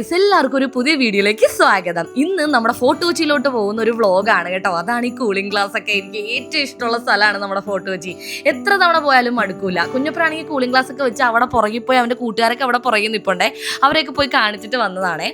Guys എല്ലാവർക്കും ഒരു പുതിയ വീഡിയോയിലേക്ക് സ്വാഗതം. ഇന്ന് നമ്മുടെ ഫോർട്ട് കൊച്ചിയിലോട്ട് പോകുന്ന ഒരു വ്ളോഗാണ് കേട്ടോ. അതാണ് ഈ കൂളിംഗ് ഗ്ലാസ് ഒക്കെ. എനിക്ക് ഏറ്റവും ഇഷ്ടമുള്ള സ്ഥലമാണ് നമ്മുടെ ഫോർട്ട് കൊച്ചി. എത്ര തവണ പോയാലും മടുക്കൂല. കുഞ്ഞപ്പനാണെങ്കിൽ കൂളിംഗ് ഗ്ലാസ് ഒക്കെ വെച്ച് അവിടെ പുറകിൽ പോയി അവന്റെ കൂട്ടുകാരൊക്കെ അവിടെ പുറകിൽ നിൽപ്പുണ്ടേ അവരെയൊക്കെ പോയി കാണിച്ചിട്ട് വന്നതാണ്.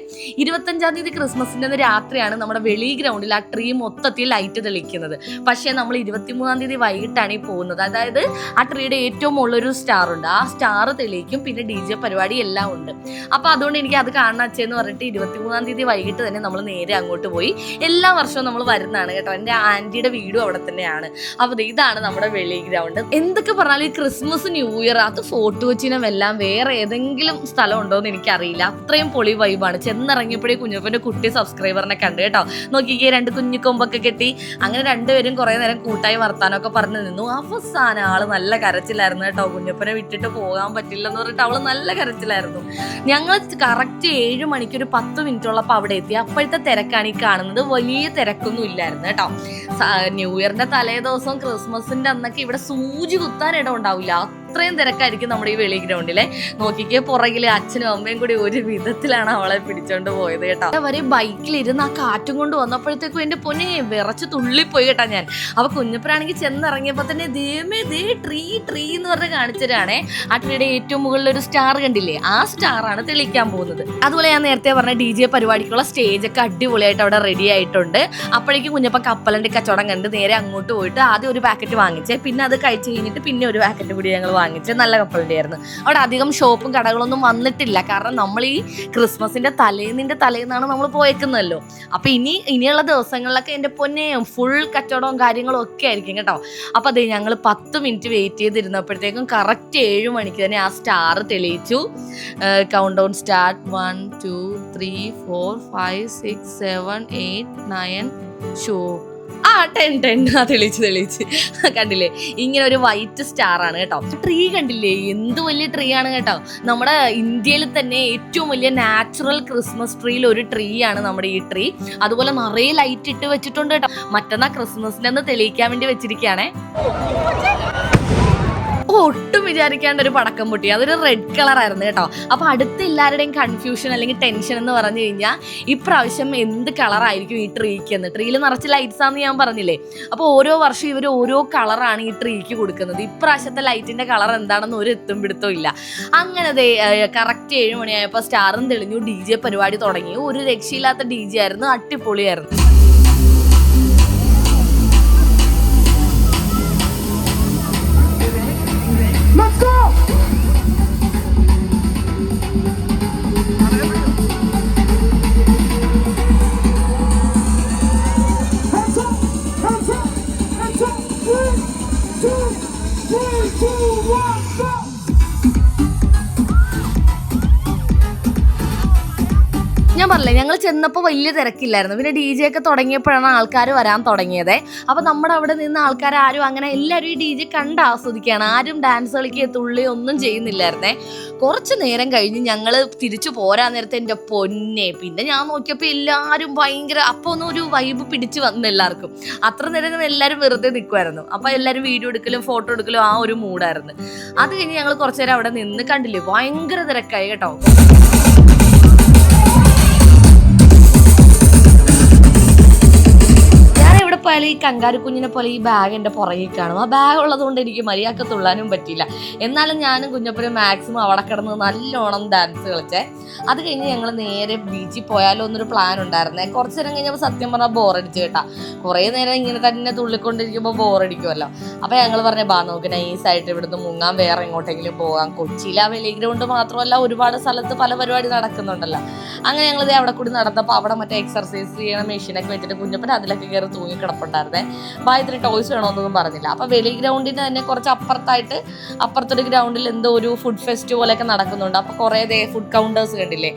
ഇരുപത്തഞ്ചാം തീയതി ക്രിസ്മസിന്റെ രാത്രിയാണ് നമ്മുടെ വെളി ഗ്രൗണ്ടിൽ ആ ട്രീ മൊത്തത്തിൽ ലൈറ്റ് തെളിക്കുന്നത്. പക്ഷേ നമ്മൾ ഇരുപത്തിമൂന്നാം തീയതി വൈകിട്ടാണ് ഈ പോകുന്നത്. അതായത് ആ ട്രീയുടെ ഏറ്റവും മുകളിലൊരു സ്റ്റാർ ഉണ്ട്. ആ സ്റ്റാർ തെളിയിക്കും. പിന്നെ ഡി ജെ പരിപാടി എല്ലാം ഉണ്ട്. അപ്പോൾ അതുകൊണ്ട് എനിക്ക് അത് കാണണം അച്ഛന്ന് പറഞ്ഞിട്ട് ഇരുപത്തിമൂന്നാം തീയതി വൈകിട്ട് തന്നെ നമ്മൾ നേരെ അങ്ങോട്ട് പോയി. എല്ലാ വർഷവും നമ്മൾ വരുന്നതാണ് കേട്ടോ. എന്റെ ആന്റിയുടെ വീടും അവിടെ തന്നെയാണ്. അപ്പോൾ ഇതാണ് നമ്മുടെ വെളി ഗ്രൗണ്ട്. എന്തൊക്കെ പറഞ്ഞാലും ക്രിസ്മസ് ന്യൂ ഇയർ അത് ഫോർട്ട് കൊച്ചിനും എല്ലാം വേറെ ഏതെങ്കിലും സ്ഥലം ഉണ്ടോ എന്ന് എനിക്കറിയില്ല. അത്രയും പൊളി വൈബാണ് ചെന്നിറങ്ങിയപ്പോഴേ കുഞ്ഞപ്പന്റെ കുട്ടി സബ്സ്ക്രൈബറിനെ കണ്ടു കേട്ടോ. നോക്കിക്കേ രണ്ട് കുഞ്ഞു കൊമ്പൊക്കെ കെട്ടി. അങ്ങനെ രണ്ടുപേരും കുറേ നേരം കൂട്ടായി വർത്താനമൊക്കെ പറഞ്ഞു നിന്നു. അവസാനം ആൾ നല്ല കരച്ചിലായിരുന്നു കേട്ടോ. കുഞ്ഞപ്പനെ വിട്ടിട്ട് പോകാൻ പറ്റില്ലെന്ന് പറഞ്ഞിട്ട് അവൾ നല്ല കരച്ചിലായിരുന്നു. ഞങ്ങൾ കറക്റ്റ് ഏഴ് മണിക്ക് ഒരു പത്ത് മിനിറ്റ് ഉള്ളപ്പോൾ അവിടെ എത്തി. അപ്പോഴത്തെ തിരക്കാണ് ഈ കാണുന്നത്. വലിയ തിരക്കൊന്നും ഇല്ലായിരുന്നു കേട്ടോ. ന്യൂ ഇയറിന്റെ തലേ ദിവസം ക്രിസ്മസിന്റെ അന്നൊക്കെ ഇവിടെ സൂചി കുത്താൻ ഇടം ഉണ്ടാവില്ല. അത്രയും തിരക്കായിരിക്കും നമ്മുടെ ഈ വെളി ഗ്രൗണ്ടിലെ. നോക്കിക്കേ പുറകിൽ അച്ഛനും അമ്മയും കൂടി ഒരു വിധത്തിലാണ് അവളെ പിടിച്ചോണ്ട് പോയത് കേട്ടോ. അവരെ ബൈക്കിലിരുന്ന് ആ കാറ്റും കൊണ്ട് വന്നപ്പോഴത്തേക്കും എന്റെ പൊന്നെ വിറച്ച് തുള്ളിപ്പോയി കേട്ടാ ഞാൻ. അപ്പൊ കുഞ്ഞപ്പനാണെങ്കിൽ ചെന്നിറങ്ങിയപ്പോ തന്നെ ദേമേ ദേ ട്രീ ട്രീ എന്ന് പറഞ്ഞ് കാണിച്ചതാണേ ആ ട്രീയുടെ ഏറ്റവും മുകളിൽ ഒരു സ്റ്റാർ കണ്ടില്ലേ? ആ സ്റ്റാർ ആണ് തെളിയിക്കാൻ പോകുന്നത്. അതുപോലെ ഞാൻ നേരത്തെ പറഞ്ഞ ഡി ജെ പരിപാടിക്കുള്ള സ്റ്റേജ് ഒക്കെ അടിപൊളിയായിട്ട് അവിടെ റെഡി ആയിട്ടുണ്ട്. അപ്പോഴേക്കും കുഞ്ഞപ്പ കപ്പലന്റെ കച്ചവടം കണ്ട് നേരെ അങ്ങോട്ട് പോയിട്ട് ആദ്യം ഒരു പാക്കറ്റ് വാങ്ങിച്ചേ. പിന്നെ അത് കഴിച്ച് കഴിഞ്ഞിട്ട് പിന്നെ ഒരു പാക്കറ്റ് കൂടി ഞങ്ങൾ വാങ്ങിച്ച് നല്ല കപ്പലിന്റെ ആയിരുന്നു അവിടെ അധികം ഷോപ്പും കടകളൊന്നും വന്നിട്ടില്ല. കാരണം നമ്മൾ ഈ ക്രിസ്മസിന്റെ തലേന്നിന്റെ തലേന്നാണ് നമ്മൾ പോയേക്കുന്നല്ലോ. അപ്പൊ ഇനി ഇനിയുള്ള ദിവസങ്ങളിലൊക്കെ എന്റെ പൊന്നെ ഫുൾ കച്ചവടവും കാര്യങ്ങളും ഒക്കെ ആയിരിക്കും കേട്ടോ. അപ്പൊ അതെ ഞങ്ങൾ പത്ത് മിനിറ്റ് വെയിറ്റ് ചെയ്തിരുന്നപ്പോഴത്തേക്കും കറക്റ്റ് ഏഴ് മണിക്ക് തന്നെ ആ സ്റ്റാർ തെളിയിച്ചു. Countdown start one two three four five six seven eight nine show ah ten ten ആ തെളിയിച്ച് തെളിയിച്ച്. കണ്ടില്ലേ? ഇങ്ങനെ ഒരു വൈറ്റ് സ്റ്റാർ ആണ് കേട്ടോ. ട്രീ കണ്ടില്ലേ? എന്ത് വലിയ ട്രീ ആണ് കേട്ടോ. നമ്മുടെ ഇന്ത്യയിൽ തന്നെ ഏറ്റവും വലിയ നാച്ചുറൽ ക്രിസ്മസ് ട്രീയിൽ ഒരു ട്രീ ആണ് നമ്മുടെ ഈ ട്രീ അതുപോലെ നിറയെ ലൈറ്റ് ഇട്ട് വെച്ചിട്ടുണ്ട് കേട്ടോ. മറ്റന്നാ ക്രിസ്മസിനെ ഒന്ന് തെളിയിക്കാൻ വേണ്ടി വെച്ചിരിക്കുകയാണേ. ഓ, ഒട്ടും വിചാരിക്കാണ്ട് ഒരു പടക്കം പൊട്ടി. അതൊരു റെഡ് കളർ ആയിരുന്നു കേട്ടോ. അപ്പൊ അടുത്ത എല്ലാവരുടെയും കൺഫ്യൂഷൻ അല്ലെങ്കിൽ ടെൻഷൻ എന്ന് പറഞ്ഞു കഴിഞ്ഞാൽ ഇപ്രാവശ്യം എന്ത് കളറായിരിക്കും ഈ ട്രീക്ക് എന്ന്. ട്രീയിൽ നിറച്ച് ലൈറ്റ്സ് ആണെന്ന് ഞാൻ പറഞ്ഞില്ലേ? അപ്പൊ ഓരോ വർഷം ഇവർ ഓരോ കളറാണ് ഈ ട്രീക്ക് കൊടുക്കുന്നത്. ഇപ്രാവശ്യത്തെ ലൈറ്റിന്റെ കളർ എന്താണെന്ന് ഒരു എത്തും പിടുത്തവും ഇല്ല. അങ്ങനെ കറക്റ്റ് ഏഴ് മണിയായപ്പോൾ സ്റ്റാറും തെളിഞ്ഞു ഡി ജെ പരിപാടി തുടങ്ങി. ഒരു രക്ഷയില്ലാത്ത ഡി ജെ ആയിരുന്നു അടിപൊളിയായിരുന്നു. പറഞ്ഞില്ലേ ഞങ്ങൾ ചെന്നപ്പോൾ വലിയ തിരക്കില്ലായിരുന്നു. പിന്നെ ഡി ജെ ഒക്കെ തുടങ്ങിയപ്പോഴാണ് ആൾക്കാർ വരാൻ തുടങ്ങിയത്. അപ്പോൾ നമ്മുടെ അവിടെ നിന്ന് ആൾക്കാർ ആരും അങ്ങനെ എല്ലാവരും ഈ ഡി ജെ കണ്ട് ആസ്വദിക്കുകയാണ്. ആരും ഡാൻസ് കളിക്കുക തുള്ളി ഒന്നും ചെയ്യുന്നില്ലായിരുന്നേ. കുറച്ച് നേരം കഴിഞ്ഞ് ഞങ്ങൾ തിരിച്ചു പോരാൻ നേരത്തെ എന്റെ പൊന്നെ പിന്നെ ഞാൻ നോക്കിയപ്പോൾ എല്ലാവരും ഭയങ്കര അപ്പോൾ ഒന്നും ഒരു വൈബ് പിടിച്ച് വന്നു എല്ലാവർക്കും. അത്ര നേരം എല്ലാവരും വെറുതെ നിൽക്കുമായിരുന്നു അപ്പോൾ എല്ലാവരും വീഡിയോ എടുക്കലും ഫോട്ടോ എടുക്കലും ആ ഒരു മൂഡായിരുന്നു അത് കഴിഞ്ഞ് ഞങ്ങൾ കുറച്ച് നേരം അവിടെ നിന്ന് കണ്ടില്ലേ ഭയങ്കര തിരക്കായി കേട്ടോ. പോയാലും ഈ കങ്കാരു കുഞ്ഞിനെ പോലെ ഈ ബാഗ് എന്റെ പുറകിൽ കാണും. ആ ബാഗ് ഉള്ളതുകൊണ്ട് എനിക്ക് മര്യാദയ്ക്ക് തുള്ളാനും പറ്റിയില്ല എന്നാലും ഞാനും കുഞ്ഞപ്പനും മാക്സിമം അവിടെ കിടന്ന് നല്ലോണം ഡാൻസ് കളിച്ചേ. അത് കഴിഞ്ഞ് ഞങ്ങൾ നേരെ ബീച്ചിൽ പോയാലോ എന്നൊരു പ്ലാൻ ഉണ്ടായിരുന്നേ. കുറച്ച് നേരം കഴിഞ്ഞപ്പോൾ സത്യം പറഞ്ഞാൽ ബോറടിച്ച് കേട്ടാ. കുറേ നേരം ഇങ്ങനെ തന്നെ തുള്ളിക്കൊണ്ടിരിക്കുമ്പോൾ ബോറടിക്കുമല്ലോ അപ്പോൾ ഞങ്ങൾ പറഞ്ഞ ബാ നമുക്ക് നൈസായിട്ട് ഇവിടുന്ന് മുങ്ങാൻ വേറെ എങ്ങോട്ടെങ്കിലും പോകാം. കൊച്ചിയിൽ ആ വലിയ ഗ്രൗണ്ട് മാത്രമല്ല ഒരുപാട് സ്ഥലത്ത് പല പരിപാടി നടക്കുന്നുണ്ടല്ലോ. അങ്ങനെ ഞങ്ങളിത് അവിടെ കൂടി നടന്നപ്പോൾ അവിടെ മറ്റേ എക്സർസൈസ് ചെയ്യണ മെഷീനൊക്കെ വെച്ചിട്ട് കുഞ്ഞപ്പൻ അതിലൊക്കെ കയറി തൂങ്ങി കിടപ്പുണ്ടായിരുന്നേ ബായത്തിന് ടോയ്സ് വേണമെന്നൊന്നും പറഞ്ഞില്ല. അപ്പോൾ വെളി ഗ്രൗണ്ടിന് തന്നെ കുറച്ച് അപ്പുറത്തായിട്ട് അപ്പുറത്തൊരു ഗ്രൗണ്ടിൽ എന്തോ ഒരു ഫുഡ് ഫെസ്റ്റ് പോലെയൊക്കെ നടക്കുന്നുണ്ട്. അപ്പോൾ കുറേ ഫുഡ് കൗണ്ടേഴ്സ് കണ്ടില്ലേ?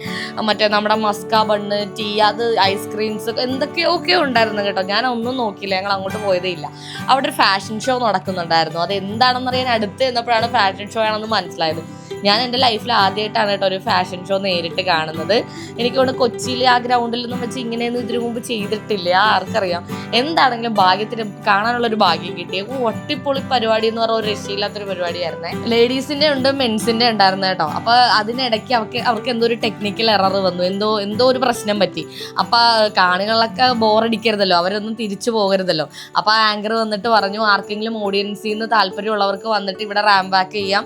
മറ്റേ നമ്മുടെ മസ്ക ബണ്ണ് ടീ അത് ഐസ്ക്രീംസ് എന്തൊക്കെയോ ഒക്കെ ഉണ്ടായിരുന്നു കേട്ടോ. ഞാൻ ഒന്നും നോക്കിയില്ല. ഞങ്ങൾ അങ്ങോട്ട് പോയതേ ഇല്ല. അവിടെ ഒരു ഫാഷൻ ഷോ നടക്കുന്നുണ്ടായിരുന്നു. അത് എന്താണെന്നറിയാൻ അടുത്ത് ചെന്നപ്പോഴാണ് ഫാഷൻ ഷോ ആണെന്ന് മനസ്സിലായത്. ഞാൻ എന്റെ ലൈഫിൽ ആദ്യമായിട്ടാണ് കേട്ടോ ഒരു ഫാഷൻ ഷോ നേരിട്ട് കാണുന്നത്. എനിക്ക് തോന്നുന്നു കൊച്ചിയിൽ ആ ഗ്രൗണ്ടിലൊന്നും വെച്ച് ഇങ്ങനെയൊന്നും ഇതിനു മുമ്പ് ചെയ്തിട്ടില്ല. ആർക്കറിയാം. എന്താണെങ്കിലും ഭാഗ്യത്തിന് കാണാനുള്ള ഒരു ഭാഗ്യം കിട്ടിയ ഒട്ടിപ്പൊളി പരിപാടി എന്ന് പറഞ്ഞ ഒരു രക്ഷയില്ലാത്തൊരു പരിപാടിയായിരുന്നേ. ലേഡീസിന്റെ ഉണ്ട് മെൻസിന്റെ ഉണ്ടായിരുന്നു കേട്ടോ. അപ്പോൾ അതിനിടയ്ക്ക് അവർക്ക് അവർക്ക് എന്തോ ഒരു ടെക്നിക്കൽ എറർ വന്നു. എന്തോ എന്തോ ഒരു പ്രശ്നം പറ്റി. അപ്പോൾ കാണികളൊക്കെ ബോറടിക്കരുതല്ലോ. അവരൊന്നും തിരിച്ചു പോകരുതല്ലോ. അപ്പോൾ ആങ്കർ വന്നിട്ട് പറഞ്ഞു ആർക്കെങ്കിലും ഓഡിയൻസിൽ നിന്ന് താല്പര്യമുള്ളവർക്ക് വന്നിട്ട് ഇവിടെ റാം ബാക്ക് ചെയ്യാം.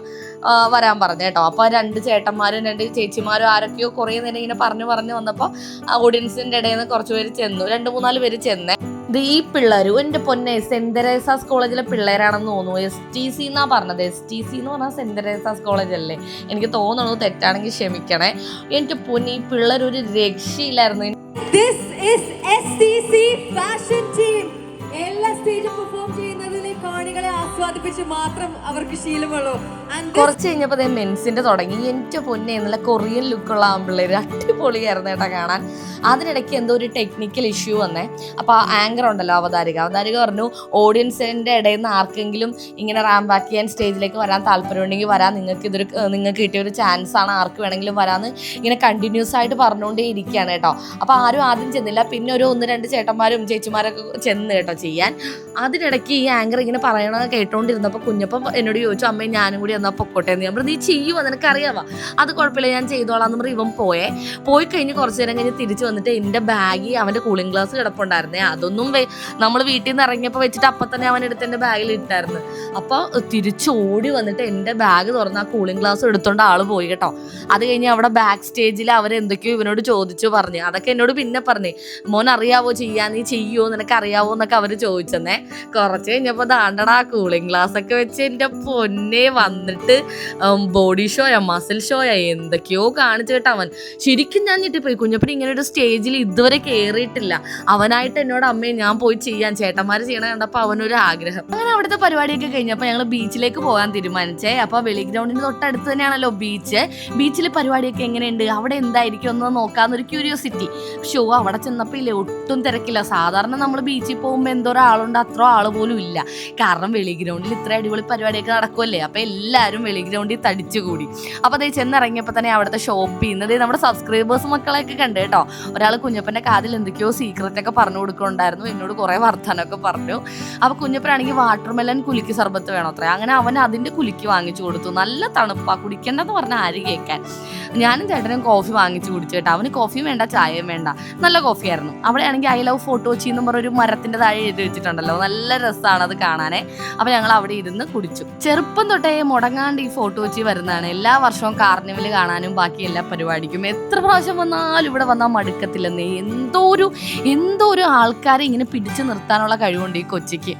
വരാൻ പറഞ്ഞു കേട്ടോ. അപ്പൊ രണ്ട് ചേട്ടന്മാരും രണ്ട് ചേച്ചിമാരും ആരൊക്കെയോ കുറേ നേരം ഇങ്ങനെ പറഞ്ഞു പറഞ്ഞു വന്നപ്പോൾ ഓഡിയൻസിന്റെ ഇടയിൽ നിന്ന് കുറച്ച് പേര് ചെന്നു. രണ്ട് മൂന്നാൽ പേര് ചെന്നേ. ഈ പിള്ളേരും എന്റെ പൊന്നെ സെന്റ് തെരേസാസ് കോളേജിലെ പിള്ളേരാണെന്ന് തോന്നുന്നു. എസ് ടി സി എന്നാണ് പറഞ്ഞത്. എസ് ടി സി എന്ന് പറഞ്ഞാൽ സെന്റ് തെരേസാസ് കോളേജ് അല്ലേ? എനിക്ക് തോന്നുന്നു തെറ്റാണെങ്കിൽ ക്ഷമിക്കണേ. എന്റെ പൊന്നെ ഈ പിള്ളേർ ഒരു രക്ഷയില്ലായിരുന്നു. This is STC ആസ്വാദിപ്പിച്ച് മാത്രം അവർക്ക് ശീലമുള്ളൂ. കുറച്ച് കഴിഞ്ഞപ്പോൾ അതേ മെൻസിന്റെ തുടങ്ങി. എന്റെ പൊന്നെ നല്ല കൊറിയൻ ലുക്കുള്ള ആമ്പിള്ളേര്. അടിപൊളിയായിരുന്നു കേട്ടോ കാണാൻ. അതിനിടയ്ക്ക് എന്തോ ഒരു ടെക്നിക്കൽ ഇഷ്യൂ വന്നേ. അപ്പോൾ ആങ്കർ ഉണ്ടല്ലോ അവതാരിക. അവതാരിക പറഞ്ഞു ഓഡിയൻസിന്റെ ഇടയിൽ നിന്ന് ആർക്കെങ്കിലും ഇങ്ങനെ റാം ബാക്ക് ചെയ്യാൻ സ്റ്റേജിലേക്ക് വരാൻ താല്പര്യമുണ്ടെങ്കിൽ വരാൻ നിങ്ങൾക്ക് ഇതൊരു നിങ്ങൾക്ക് കിട്ടിയൊരു ചാൻസ് ആണ്. ആർക്ക് വേണമെങ്കിലും വരാമെന്ന് ഇങ്ങനെ കണ്ടിന്യൂസ് ആയിട്ട് പറഞ്ഞുകൊണ്ടേ ഇരിക്കുകയാണ് കേട്ടോ. അപ്പോൾ ആരും ആദ്യം ചെന്നില്ല. പിന്നെ ഒരു ഒന്ന് രണ്ട് ചേട്ടന്മാരും ചേച്ചിമാരൊക്കെ ചെന്ന് കേട്ടോ ചെയ്യാൻ. അതിനിടയ്ക്ക് ഈ ആങ്കർ ഇങ്ങനെ പറയണത് കേട്ടോണ്ടിരുന്നപ്പോൾ കുഞ്ഞപ്പം എന്നോട് ചോദിച്ചു അമ്മേ ഞാനും കൂടി എന്നാൽ പൊക്കോട്ടെ? എന്ന്. ഞാൻ പറഞ്ഞു നീ ചെയ്യുമോ നിനക്കറിയാവാ? അത് കുഴപ്പമില്ല ഞാൻ ചെയ്തോളാം. എന്ന് പറഞ്ഞ് ഇവൻ പോയേ. പോയി കഴിഞ്ഞ് കുറച്ച് നേരം കഴിഞ്ഞ് തിരിച്ചു വന്നിട്ട് എന്റെ ബാഗിൽ അവന്റെ കൂളിംഗ് ഗ്ലാസ് കിടപ്പുണ്ടായിരുന്നേ. അതൊന്നും നമ്മൾ വീട്ടിൽ നിന്ന് ഇറങ്ങിയപ്പോൾ വെച്ചിട്ട് അപ്പം തന്നെ അവൻ എടുത്ത് എന്റെ ബാഗിൽ ഇട്ടായിരുന്നു അപ്പോൾ തിരിച്ച് ഓടി വന്നിട്ട് എന്റെ ബാഗ് തുറന്ന് ആ കൂളിംഗ് ഗ്ലാസ് എടുത്തോണ്ട് ആൾ പോയി കേട്ടോ. അത് കഴിഞ്ഞ് അവിടെ ബാക്ക് സ്റ്റേജിൽ അവരെന്തൊക്കെയോ ഇവനോട് ചോദിച്ചു പറഞ്ഞു. അതൊക്കെ എന്നോട് പിന്നെ പറഞ്ഞു മോൻ അറിയാവോ ചെയ്യാൻ? നീ ചെയ്യുമോ നിനക്ക് അറിയാവോ എന്നൊക്കെ അവർ ചോദിച്ചെന്നേ. കുറച്ച് കഴിഞ്ഞപ്പോൾ ദാണ്ടടാ കൂളിംഗ് ഗ്ലാസ് ഒക്കെ വെച്ച് എന്റെ പൊന്നെ വന്നിട്ട് ബോഡി ഷോയാ മസിൽ ഷോയാ എന്തൊക്കെയോ കാണിച്ചു കേട്ടോ അവൻ. ശരിക്കും ഞാൻ ഞെട്ടിപ്പോയി. കുഞ്ഞപ്പൻ ഇങ്ങനെ ഒരു സ്റ്റേജിൽ ഇതുവരെ കയറിയിട്ടില്ല അവനായിട്ട് എന്നോട് അമ്മയെ ഞാൻ പോയി ചെയ്യാൻ ചേട്ടന്മാർ ചെയ്യണ കണ്ടപ്പോൾ അവനൊരു ആഗ്രഹം. അങ്ങനെ അവിടുത്തെ പരിപാടിയൊക്കെ കഴിഞ്ഞപ്പോൾ ഞങ്ങൾ ബീച്ചിലേക്ക് പോകാൻ തീരുമാനിച്ചേ. അപ്പോൾ വെളി ഗ്രൗണ്ടിന് തൊട്ടടുത്ത് തന്നെയാണല്ലോ ബീച്ച് ബീച്ചിൽ പരിപാടിയൊക്കെ എങ്ങനെയുണ്ട്? അവിടെ എന്തായിരിക്കും ഒന്ന് നോക്കാമെന്നൊരു ക്യൂരിയോസിറ്റി ഷോ അവിടെ ചെന്നപ്പോൾ ഇല്ലേ ഒട്ടും തിരക്കില്ല. സാധാരണ നമ്മൾ ബീച്ചിൽ പോകുമ്പോൾ എന്തോരാളുണ്ട് അത്ര ആൾ പോലും ഇല്ല. കാരണം വെളി ഗ്രൗണ്ടിൽ ഇത്ര അടിപൊളി പരിപാടിയൊക്കെ നടക്കുമല്ലേ അപ്പോൾ എല്ലാവരും വെളി ഗ്രൗണ്ടിൽ തടിച്ചു കൂടി. അപ്പോൾ അതേ ചെന്നിറങ്ങിയപ്പോൾ തന്നെ അവിടുത്തെ ഷോപ്പ് ചെയ്യുന്നത് നമ്മുടെ സബ്സ്ക്രൈബേഴ്സ് മക്കളെയൊക്കെ കണ്ടു കേട്ടോ. ഒരാൾ കുഞ്ഞപ്പന്റെ കാതിൽ എന്തൊക്കെയോ സീക്രറ്റ് ഒക്കെ പറഞ്ഞു കൊടുക്കുന്നുണ്ടായിരുന്നു. എന്നോട് കുറേ വർത്തമാനമൊക്കെ പറഞ്ഞു. അപ്പോൾ കുഞ്ഞപ്പനാണെങ്കിൽ വാട്ടർമെലൻ കുലുക്കി സർബത്ത് വേണം അത്ര. അങ്ങനെ അവൻ അതിന്റെ കുലുക്കി വാങ്ങിച്ചു കൊടുത്തു. നല്ല തണുപ്പാ. കുടിക്കേണ്ടെന്ന് പറഞ്ഞ ആര് കേൾക്കാൻ ഞാനും ചേട്ടനും കോഫി വാങ്ങിച്ചു കുടിച്ചു കേട്ടോ. അവന് കോഫിയും വേണ്ട ചായയും വേണ്ട. നല്ല കോഫിയായിരുന്നു അവിടെ ആണെങ്കിൽ ഐ ലവ് ഫോട്ടോ ചെയ്യുന്ന എന്ന് പറഞ്ഞൊരു മരത്തിന്റെ താഴെ എഴുതി വെച്ചിട്ടുണ്ടല്ലോ. നല്ല രസമാണ് അത് കാണാനെ. അപ്പോൾ ഞങ്ങൾ അവിടെ ഇരുന്ന് കുടിച്ചു. ചെറുപ്പം തൊട്ടേ മുടങ്ങാണ്ട് ഈ ഫോട്ടോ വെച്ച് വരുന്നതാണ്. എല്ലാ വർഷവും കാർണിവൽ കാണാനും ബാക്കി എല്ലാ പരിപാടിക്കും. എത്ര പ്രാവശ്യം വന്നാലും ഇവിടെ വന്നാൽ മടുക്കത്തില്ലെന്നേ. എന്തോ ഒരു എന്തോ ഒരു ആൾക്കാരെ ഇങ്ങനെ പിടിച്ചു നിർത്താനുള്ള കഴിവുണ്ട് ഈ കൊച്ചിക്ക്.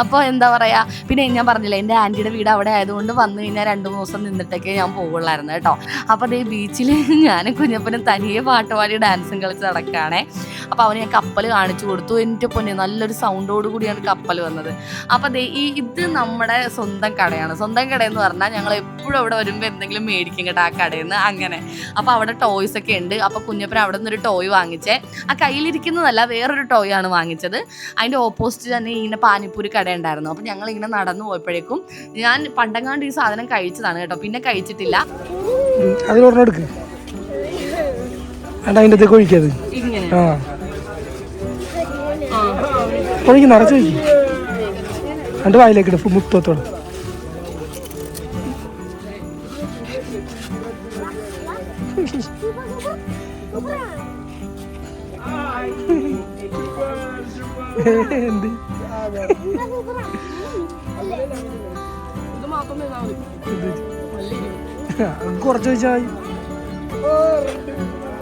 അപ്പോൾ എന്താ പറയുക പിന്നെ ഞാൻ പറഞ്ഞില്ല എന്റെ ആന്റിയുടെ വീട് അവിടെ ആയതുകൊണ്ട് വന്നു കഴിഞ്ഞാൽ രണ്ട് മൂന്ന് ദിവസം നിന്നിട്ടൊക്കെ ഞാൻ പോകുള്ളായിരുന്നു കേട്ടോ. അപ്പോൾ അതേ ബീച്ചിൽ ഞാനും കുഞ്ഞപ്പനും തനിയെ പാട്ടുപാടി ഡാൻസും കളിച്ച് നടക്കുകയാണേ. അപ്പോൾ അവന് ഞാൻ കപ്പൽ കാണിച്ചു കൊടുത്തു. എന്റെ പൊന്നെ നല്ലൊരു സൗണ്ടോട് കൂടിയാണ് കപ്പൽ വന്നത്. അപ്പോൾ അതേ ഈ ഇത് നമ്മുടെ സ്വന്തം കടയാണ്. സ്വന്തം കടയെന്ന് പറഞ്ഞാൽ ഞങ്ങൾ എപ്പോഴും അവിടെ വരുമ്പോൾ എന്തെങ്കിലും മേടിക്കും കേട്ടോ ആ കടയിൽ നിന്ന് അങ്ങനെ. അപ്പോൾ അവിടെ ടോയ്സ് ഒക്കെ ഉണ്ട്. അപ്പോൾ കുഞ്ഞപ്പൻ അവിടെ നിന്നൊരു ടോയ് വാങ്ങിച്ചേ. ആ കയ്യിലിരിക്കുന്നതല്ല വേറൊരു ടോയ് ആണ് വാങ്ങിച്ചത്. അതിന്റെ ഓപ്പോസിറ്റ് തന്നെ ഇങ്ങനെ പാനിപ്പൂരി കട ഉണ്ടായിരുന്നു. അപ്പോൾ ഞങ്ങൾ ഇങ്ങനെ നടന്നു പോയപ്പോഴേക്കും ഞാൻ പണ്ടങ്ങാണ്ട് ഈ സാധനം കഴിച്ചതാണ് കേട്ടോ. പിന്നെ കഴിച്ചിട്ടില്ല. ഇങ്ങനെ. ഒഴിക്ക് നിറച്ച് എന്റെ വായിലേക്ക് ഇടും മുത്തത്തോടെ. എന്ത്? കുറച്ച് വെച്ചാൽ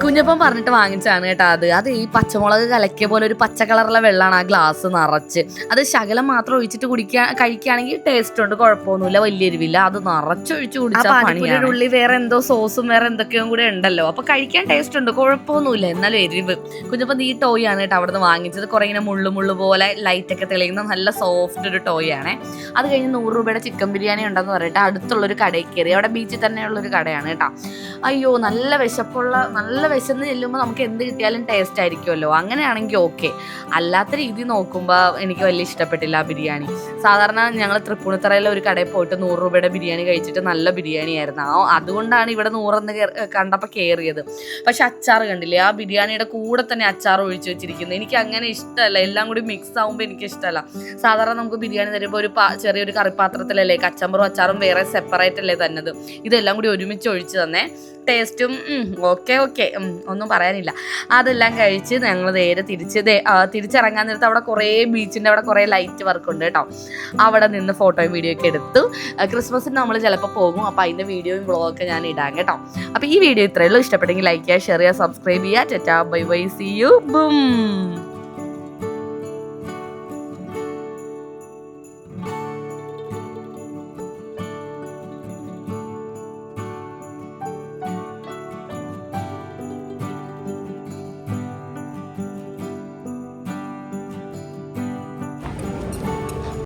കുഞ്ഞപ്പൻ പറഞ്ഞിട്ട് വാങ്ങിച്ചാണ് കേട്ടോ അത്. അത് ഈ പച്ചമുളക് കലക്കിയ പോലെ ഒരു പച്ച കളറുള്ള വെള്ളമാണ് ആ ഗ്ലാസ് നിറച്ച്. അത് ശകലം മാത്രം ഒഴിച്ചിട്ട് കുടിക്കാൻ കഴിക്കുകയാണെങ്കിൽ ടേസ്റ്റ് ഉണ്ട് കുഴപ്പമൊന്നുമില്ല വലിയ എരിവില്ല അത് നിറച്ചൊഴിച്ച് കുടിച്ചാൽ ഉള്ളി വേറെ എന്തോ സോസും വേറെ എന്തൊക്കെയോ കൂടെ ഉണ്ടല്ലോ. അപ്പൊ കഴിക്കാൻ ടേസ്റ്റ് ഉണ്ട് കുഴപ്പമൊന്നുമില്ല. എന്നാലും എരിവ്. കുഞ്ഞപ്പം ഈ ടോയ് ആണ് കേട്ടോ അവിടുന്ന് വാങ്ങിച്ചത്. കുറെ ഇങ്ങനെ മുള്ളു മുള്ളു പോലെ ലൈറ്റ് ഒക്കെ തെളിയുന്ന നല്ല സോഫ്റ്റ് ഒരു ടോയ് ആണ്. അത് കഴിഞ്ഞ് നൂറ് രൂപയുടെ ചിക്കൻ ബിരിയാണി ഉണ്ടെന്ന് പറഞ്ഞിട്ട് അടുത്തുള്ളൊരു കടയിൽ കയറി. അവിടെ ബീച്ചിൽ തന്നെയുള്ള ഒരു കടയാണ് കേട്ടോ. അയ്യോ നല്ല വിശപ്പുള്ള നല്ല വിശന്ന് ചെല്ലുമ്പോൾ നമുക്ക് എന്ത് കിട്ടിയാലും ടേസ്റ്റ് ആയിരിക്കുമല്ലോ. അങ്ങനെയാണെങ്കിൽ ഓക്കെ അല്ലാത്ത രീതി നോക്കുമ്പോൾ എനിക്ക് വലിയ ഇഷ്ടപ്പെട്ടില്ല ആ ബിരിയാണി. സാധാരണ ഞങ്ങൾ തൃപ്പൂണിത്തറയിലെ ഒരു കടയിൽ പോയിട്ട് നൂറ് രൂപയുടെ ബിരിയാണി കഴിച്ചിട്ട് നല്ല ബിരിയാണി ആയിരുന്നു. ആ അതുകൊണ്ടാണ് ഇവിടെ നൂറെന്ന് കണ്ടപ്പോൾ കയറിയത് പക്ഷെ അച്ചാർ കണ്ടില്ലേ? ആ ബിരിയാണിയുടെ കൂടെ തന്നെ അച്ചാർ ഒഴിച്ച് വെച്ചിരിക്കുന്നത് എനിക്ക് അങ്ങനെ ഇഷ്ടമല്ല എല്ലാം കൂടി മിക്സ് ആകുമ്പോൾ എനിക്ക് ഇഷ്ടമല്ല സാധാരണ നമുക്ക് ബിരിയാണി തരുമ്പോൾ ഒരു ചെറിയൊരു കറിപ്പാത്രത്തിലല്ലേ? കച്ചമ്പറും അച്ചാറും വേറെ സെപ്പറേറ്റ് അല്ലേ തന്നത്? ഇതെല്ലാം കൂടി ഒരുമിച്ച് ഒഴിച്ച് തന്നെ. ടേസ്റ്റും ഓക്കെ ഓക്കെ ഒന്നും പറയാനില്ല. അതെല്ലാം കഴിച്ച് ഞങ്ങൾ നേരെ തിരിച്ച് തിരിച്ചിറങ്ങാൻ നേരത്ത് അവിടെ കുറേ ബീച്ചിന്റെ അവിടെ കുറേ ലൈറ്റ് വർക്ക് ഉണ്ട് കേട്ടോ. അവിടെ നിന്ന് ഫോട്ടോയും വീഡിയോ ഒക്കെ എടുത്തു. ക്രിസ്മസിന് നമ്മൾ ചിലപ്പോൾ പോകും. അപ്പോൾ അതിന്റെ വീഡിയോയും വ്ളോഗൊക്കെ ഞാൻ ഇടാം കേട്ടോ. അപ്പോൾ ഈ വീഡിയോ ഇത്രയേ ഉള്ളൂ. ഇഷ്ടപ്പെട്ടെങ്കിൽ ലൈക്ക് ചെയ്യുക ഷെയർ ചെയ്യുക സബ്സ്ക്രൈബ് ചെയ്യുക. Tata bye bye. See you boom.